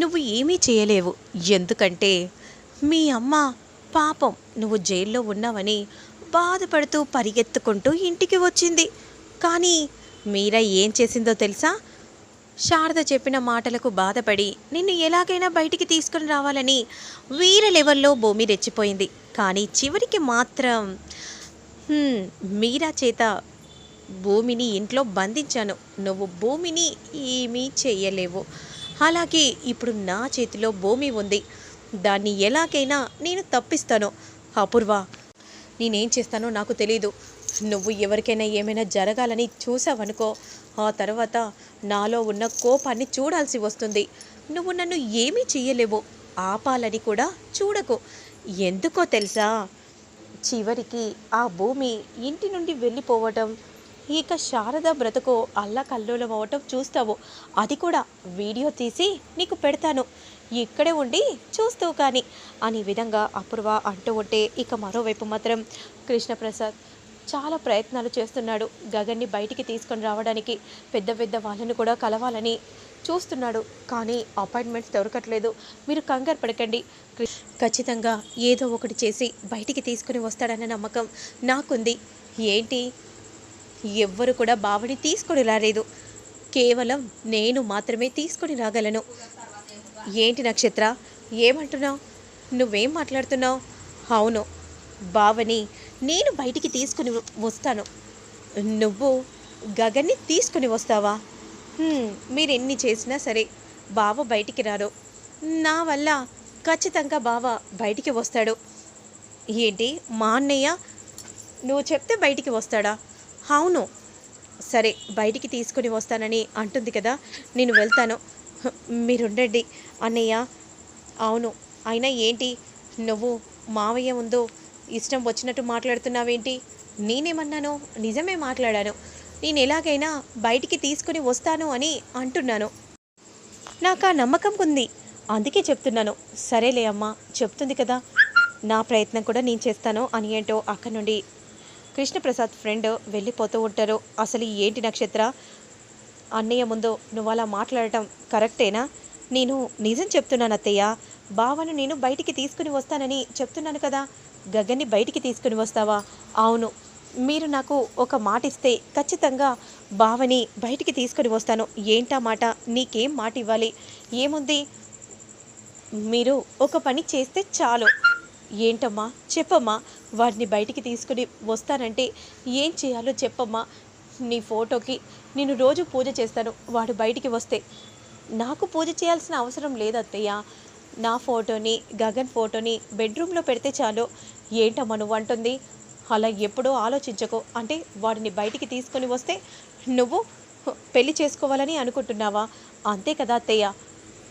నువ్వు ఏమీ చేయలేవు. ఎందుకంటే మీ అమ్మ పాపం నువ్వు జైల్లో ఉన్నావని బాధపడుతూ పరిగెత్తుకుంటూ ఇంటికి వచ్చింది. కానీ మీరా ఏం చేసిందో తెలుసా? శారద చెప్పిన మాటలకు బాధపడి నిన్ను ఎలాగైనా బయటికి తీసుకుని రావాలని వీర లెవెల్లో భూమి రెచ్చిపోయింది. కానీ చివరికి మాత్రం మీరా చేత భూమిని ఇంట్లో బంధించాను. నువ్వు భూమిని ఏమీ చేయలేవు. అలాగే ఇప్పుడు నా చేతిలో భూమి ఉంది. దాన్ని ఎలాగైనా నేను తప్పిస్తాను. అపూర్వ నేనేం చేస్తానో నాకు తెలీదు. నువ్వు ఎవరికైనా ఏమైనా జరగాలని చూసావనుకో ఆ తర్వాత నాలో ఉన్న కోపాన్ని చూడాల్సి వస్తుంది. నువ్వు నన్ను ఏమీ చేయలేవు ఆపాలని కూడా చూడకు. ఎందుకో తెలుసా? చివరికి ఆ భూమి ఇంటి నుండి వెళ్ళిపోవటం ఇక శారద బ్రతుకు అల్లకల్లోలం అవటం చూస్తావు. అది కూడా వీడియో తీసి నీకు పెడతాను. ఇక్కడే ఉండి చూస్తావు కానీ. అనే విధంగా అపూర్వ అంటూ ఉంటే ఇక మరోవైపు మాత్రం కృష్ణప్రసాద్ చాలా ప్రయత్నాలు చేస్తున్నాడు. గగన్ని బయటికి తీసుకొని రావడానికి పెద్ద పెద్ద వాళ్ళని కూడా కలవాలని చూస్తున్నాడు. కానీ అపాయింట్మెంట్స్ దొరకట్లేదు. మీరు కంగారు పడకండి. ఖచ్చితంగా ఏదో ఒకటి చేసి బయటికి తీసుకుని వస్తాడన్న నమ్మకం నాకుంది. ఏంటి? ఎవ్వరు కూడా బావని తీసుకొని రాలేదు. కేవలం నేను మాత్రమే తీసుకొని రాగలను. ఏంటి నక్షత్ర? ఏమంటున్నావు? నువ్వేం మాట్లాడుతున్నావు? అవును బావని నేను బయటికి తీసుకుని వస్తాను. నువ్వు గగన్ని తీసుకుని వస్తావా? మీరు ఎన్ని చేసినా సరే బావ బయటికి రారు నా వల్ల ఖచ్చితంగా బావ బయటికి వస్తాడు. ఏంటి మా అన్నయ్య నువ్వు చెప్తే బయటికి వస్తాడా? అవును. సరే బయటికి తీసుకుని వస్తానని అంటుంది కదా నేను వెళ్తాను. మీరుండండి అన్నయ్య. అవును. అయినా ఏంటి? నువ్వు మావయ్య ముందు ఇష్టం వచ్చినట్టు మాట్లాడుతున్నావేంటి? నేనేమన్నాను? నిజమే మాట్లాడాను. నేను ఎలాగైనా బయటికి తీసుకుని వస్తాను అని అంటున్నాను. నాకు ఆ నమ్మకం ఉంది. అందుకే చెప్తున్నాను. సరేలే అమ్మా చెప్తుంది కదా. నా ప్రయత్నం కూడా నేను చేస్తాను అని ఏంటో అక్కడి నుండి కృష్ణప్రసాద్ ఫ్రెండ్ వెళ్ళిపోతూ ఉంటారు. అసలు ఏంటి నక్షత్ర? అన్నయ్య ముందు నువ్వు అలా మాట్లాడటం కరెక్టేనా? నేను నిజం చెప్తున్నాను అత్తయ్య. బావను నేను బయటికి తీసుకుని వస్తానని చెప్తున్నాను కదా. గగన్ని బయటికి తీసుకుని వస్తావా? అవును. మీరు నాకు ఒక మాట ఇస్తే ఖచ్చితంగా బావని బయటికి తీసుకుని వస్తాను. ఏంటా మాట? నీకేం మాట ఇవ్వాలి? ఏముంది? మీరు ఒక పని చేస్తే చాలు. ఏంటమ్మా? చెప్పమ్మా. వాడిని బయటికి తీసుకుని వస్తానంటే ఏం చేయాలో చెప్పమ్మా. నీ ఫోటోకి నేను రోజు పూజ చేస్తాను. వాడు బయటికి వస్తే నాకు పూజ చేయాల్సిన అవసరం లేదు అత్తయ్య నా ఫోటోని గగన్ ఫోటోని బెడ్రూమ్లో పెడితే చాలు. ఏంటమ్మా నువ్వు అంటుంది. అలా ఎప్పుడూ ఆలోచించకు. అంటే వాడిని బయటికి తీసుకొని వస్తే నువ్వు పెళ్ళి చేసుకోవాలని అనుకుంటున్నావా? అంతే కదా అత్తయ్య.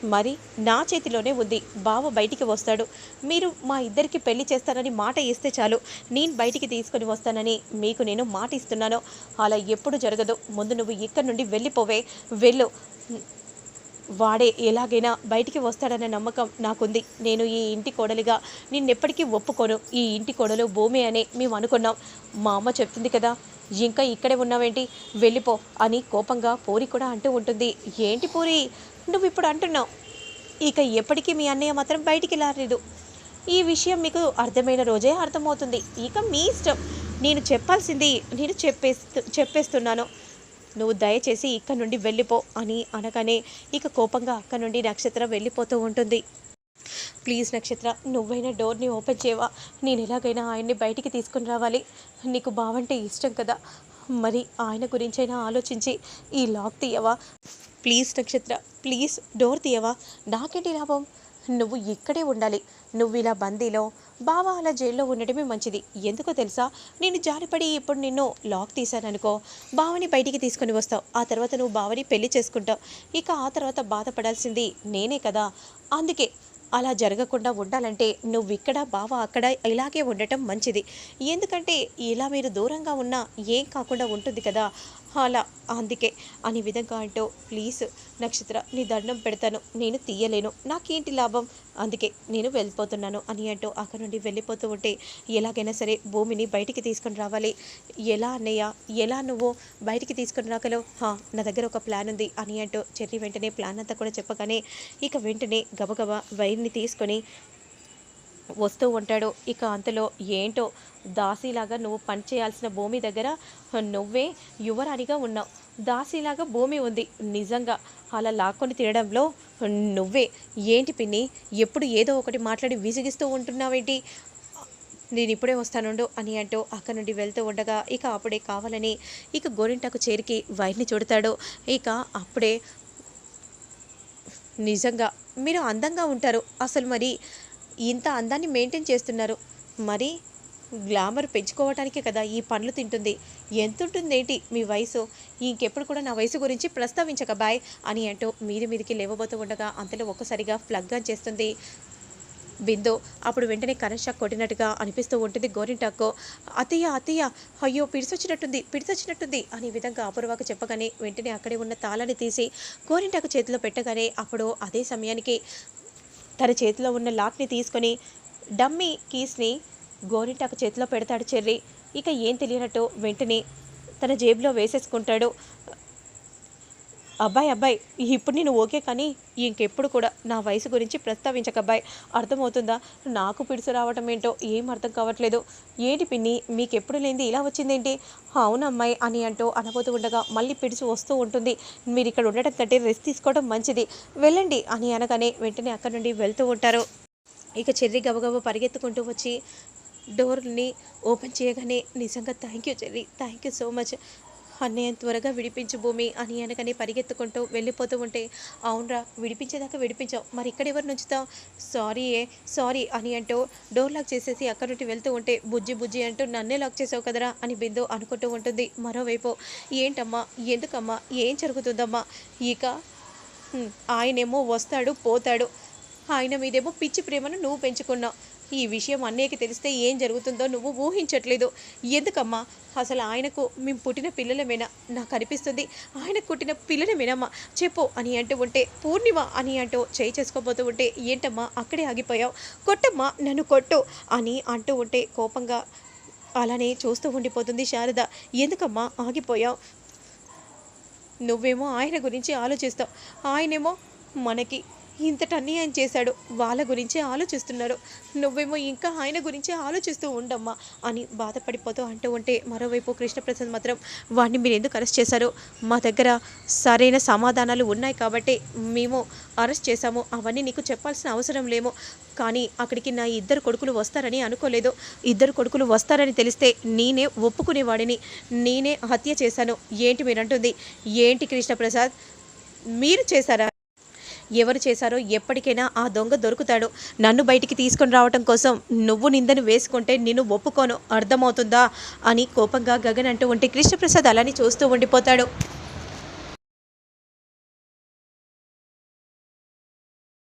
మరి నా చేతిలోనే ఉంది. బావ బయటికి వస్తాడు. మీరు మా ఇద్దరికి పెళ్ళి చేస్తానని మాట ఇస్తే చాలు. నేను బయటికి తీసుకొని వస్తానని మీకు నేను మాట ఇస్తున్నాను. అలా ఎప్పుడు జరగదు. ముందు నువ్వు ఇక్కడి నుండి వెళ్ళిపోవే. వెళ్ళు. వాడే ఎలాగైనా బయటికి వస్తాడన్న నమ్మకం నాకుంది. నేను ఈ ఇంటి కోడలిగా. నిన్నెప్పటికీ ఒప్పుకోను. ఈ ఇంటి కోడలు భూమి అనే మేము అనుకున్నాం. మా అమ్మ చెప్తుంది కదా ఇంకా ఇక్కడే ఉన్నావేంటి? వెళ్ళిపో అని కోపంగా పూరి కూడా అంటూ ఉంటుంది. ఏంటి పూరి? నువ్వు ఇప్పుడు అంటున్నావు. ఇక ఎప్పటికీ మీ అన్నయ్య మాత్రం బయటికి రాలేదు. ఈ విషయం మీకు అర్థమైన రోజే అర్థమవుతుంది. ఇక మీ ఇష్టం. నేను చెప్పాల్సింది నేను చెప్పేస్తు చెప్పేస్తున్నాను. నువ్వు దయచేసి ఇక్కడ నుండి వెళ్ళిపో అని అనగానే ఇక కోపంగా అక్కడ నుండి నక్షత్ర వెళ్ళిపోతూ ఉంటుంది. ప్లీజ్ నక్షత్ర నువ్వైనా డోర్ని ఓపెన్ చేయవా? నేను ఎలాగైనా ఆయన్ని బయటికి తీసుకుని రావాలి. నీకు బావంటే ఇష్టం కదా. మరి ఆయన గురించైనా ఆలోచించి ఈ లాక్ తీయవా? ప్లీజ్ నక్షత్ర ప్లీజ్ డోర్ తీయవా? నాకేంటి లాభం? నువ్వు ఇక్కడే ఉండాలి. నువ్వు ఇలా బందీలో బావా అలా జైల్లో ఉండటమే మంచిది. ఎందుకో తెలుసా? నేను జారిపడి ఇప్పుడు నిన్ను లాక్ తీశాననుకో బావని బయటికి తీసుకొని వస్తావు. ఆ తర్వాత నువ్వు బావని పెళ్ళి చేసుకుంటావు. ఇక ఆ తర్వాత బాధపడాల్సింది నేనే కదా. అందుకే అలా జరగకుండా ఉండాలంటే నువ్వు ఇక్కడ బావ అక్కడ ఇలాగే ఉండటం మంచిది. ఎందుకంటే ఇలా మీరు దూరంగా ఉన్నా ఏం కాకుండా ఉంటుంది కదా. అలా అందుకే అనే విధంగా అంటూ ప్లీజ్ నక్షత్ర నీ దండం పెడతాను. నేను తీయలేను. నాకేంటి లాభం? అందుకే నేను వెళ్ళిపోతున్నాను. అని అంటూ అక్కడ నుండి వెళ్ళిపోతూ ఉంటే ఎలాగైనా సరే భూమిని బయటికి తీసుకొని రావాలి. ఎలా అన్నయ్య? ఎలా నువ్వు బయటికి తీసుకొని రాగలవు? "హా, నా దగ్గర ఒక ప్లాన్ ఉంది. అని అంటూ చెర్రి వెంటనే ప్లాన్ అంతా కూడా చెప్పగానే ఇక వెంటనే గబగబా నీరుని తీసుకొని వస్తూ ఉంటాడు. ఇక అంతలో ఏంటో దాసిలాగా నువ్వు పని చేయాల్సిన భూమి దగ్గర నువ్వే యువరాణిగా ఉన్నావు. దాసీలాగా భూమి ఉంది. నిజంగా అలా లాక్కొని తినడంలో నువ్వే. ఏంటి పిన్ని? ఎప్పుడు ఏదో ఒకటి మాట్లాడి విసిగిస్తూ ఉంటున్నావేంటి? నేను ఇప్పుడే వస్తానుండు అని అంటూ అక్కడ నుండి వెళ్తూ ఉండగా ఇక అప్పుడే కావాలని ఇక గోరింటకు చేరికి వైర్ని చూడతాడు. ఇక అప్పుడే నిజంగా మీరు అందంగా ఉంటారు. అసలు మరి ఇంత అందాన్ని మెయింటైన్ చేస్తున్నారు. మరి గ్లామర్ పెంచుకోవటానికే కదా ఈ పండ్లు తింటుంది. ఎంత ఉంటుంది ఏంటి మీ వయసు? ఇంకెప్పుడు కూడా నా వయసు గురించి ప్రస్తావించక బాయ్ అని అంటూ మీది మీదికి లేవబోతూ ఉండగా అంతలో ఒక్కసారిగా ప్లగ్ ఆన్ చేస్తుంది. బిందు అప్పుడు వెంటనే కరెంట్ షాక్ కొట్టినట్టుగా అనిపిస్తూ ఉంటుంది గోరింటాకు. అతయ్య అతయ్య అయ్యో పిడిసొచ్చినట్టుంది పిడిసొచ్చినట్టుంది అనే విధంగా అపూర్వకు చెప్పగానే వెంటనే అక్కడే ఉన్న తాళాన్ని తీసి గోరింటాకు చేతిలో పెట్టగానే అప్పుడు అదే సమయానికి తన చేతిలో ఉన్న లాక్ని తీసుకొని డమ్మీ కీస్ని గోరింటాకు చేతిలో పెడతాడు చెర్రి. ఇక ఏం తెలియనట్టు వెంటనే తన జేబులో వేసేసుకుంటాడు. అబ్బాయి అబ్బాయి ఇప్పుడు నేను ఓకే కానీ ఇంకెప్పుడు కూడా నా వయసు గురించి ప్రస్తావించక అబ్బాయి. అర్థమవుతుందా? నాకు పిడుసు రావటం ఏంటో ఏం అర్థం కావట్లేదు. ఏంటి పిన్ని మీకెప్పుడు లేనిది ఇలా వచ్చిందేంటి? అవునమ్మాయి అని అంటూ అనబోతూ ఉండగా మళ్ళీ పిడుసు వస్తూ ఉంటుంది. మీరు ఇక్కడ ఉండటం కంటే రెస్ట్ తీసుకోవడం మంచిది. వెళ్ళండి అని అనగానే వెంటనే అక్కడ నుండి వెళ్తూ ఉంటారు. ఇక చెర్రి గబగబా పరిగెత్తుకుంటూ వచ్చి డోర్ని ఓపెన్ చేయగానే నిజంగా thank you Cherry. Thank you so much. అన్నయ్య త్వరగా విడిపించు భూమి అని అనగానే పరిగెత్తుకుంటూ వెళ్ళిపోతూ ఉంటే అవునరా విడిపించేదాకా విడిపించావు. మరి ఇక్కడ ఎవరు నుంచుతావు సారీ ఏ సారీ అని అంటూ డోర్ లాక్ చేసేసి అక్కడి నుండి వెళ్తూ ఉంటే బుజ్జి బుజ్జి అంటూ నన్నే లాక్ చేసావు కదరా అని బిందు అనుకుంటూ ఉంటుంది. మరోవైపు ఏంటమ్మా ఎందుకమ్మా ఏం జరుగుతుందమ్మా? ఇక ఆయనేమో వస్తాడు పోతాడు. ఆయన మీదేమో పిచ్చి ప్రేమను నువ్వు పెంచుకున్నావు. ఈ విషయం అన్నయ్యకి తెలిస్తే ఏం జరుగుతుందో నువ్వు ఊహించట్లేదు. ఎందుకమ్మా? అసలు ఆయనకు మేము పుట్టిన పిల్లలమేనా? నాకు అనిపిస్తుంది ఆయనకు పుట్టిన పిల్లలమేనమ్మా? చెప్పు అని అంటూ ఉంటే పూర్ణిమ అని అంటూ చేయి చేసుకోబోతూ ఉంటే ఏంటమ్మా అక్కడే ఆగిపోయావు? కొట్టమ్మా నన్ను కొట్టు అని అంటూ ఉంటే కోపంగా అలానే చూస్తూ ఉండిపోతుంది శారద. ఎందుకమ్మా ఆగిపోయావు? నువ్వేమో ఆయన గురించి ఆలోచిస్తావు. ఆయనేమో మనకి ఇంతటి అన్యాయం చేశాడు. వాళ్ళ గురించి ఆలోచిస్తున్నారు. నువ్వేమో ఇంకా ఆయన గురించి ఆలోచిస్తూ ఉండమ్మా అని బాధపడిపోతూ అంటూ ఉంటే మరోవైపు కృష్ణప్రసాద్ మాత్రం వాడిని మీరు ఎందుకు అరెస్ట్ చేశారు? మా దగ్గర సరైన సమాధానాలు ఉన్నాయి కాబట్టి మేము అరెస్ట్ చేశాము. అవన్నీ నీకు చెప్పాల్సిన అవసరం లేము. కానీ అక్కడికి నా ఇద్దరు కొడుకులు వస్తారని అనుకోలేదు. ఇద్దరు కొడుకులు వస్తారని తెలిస్తే నేనే ఒప్పుకునేవాడిని. నేనే హత్య చేశాను. ఏంటి మీరంటుంది? ఏంటి కృష్ణప్రసాద్? మీరు చేశారా? ఎవరు చేశారో ఎప్పటికైనా ఆ దొంగ దొరుకుతాడు. నన్ను బయటికి తీసుకొని రావటం కోసం నువ్వు నిందను వేసుకుంటే నిన్ను ఒప్పుకోను. అర్థమవుతుందా? అని కోపంగా గగన్ అంటూ ఉంటే కృష్ణప్రసాద్ అలానే చూస్తూ ఉండిపోతాడు.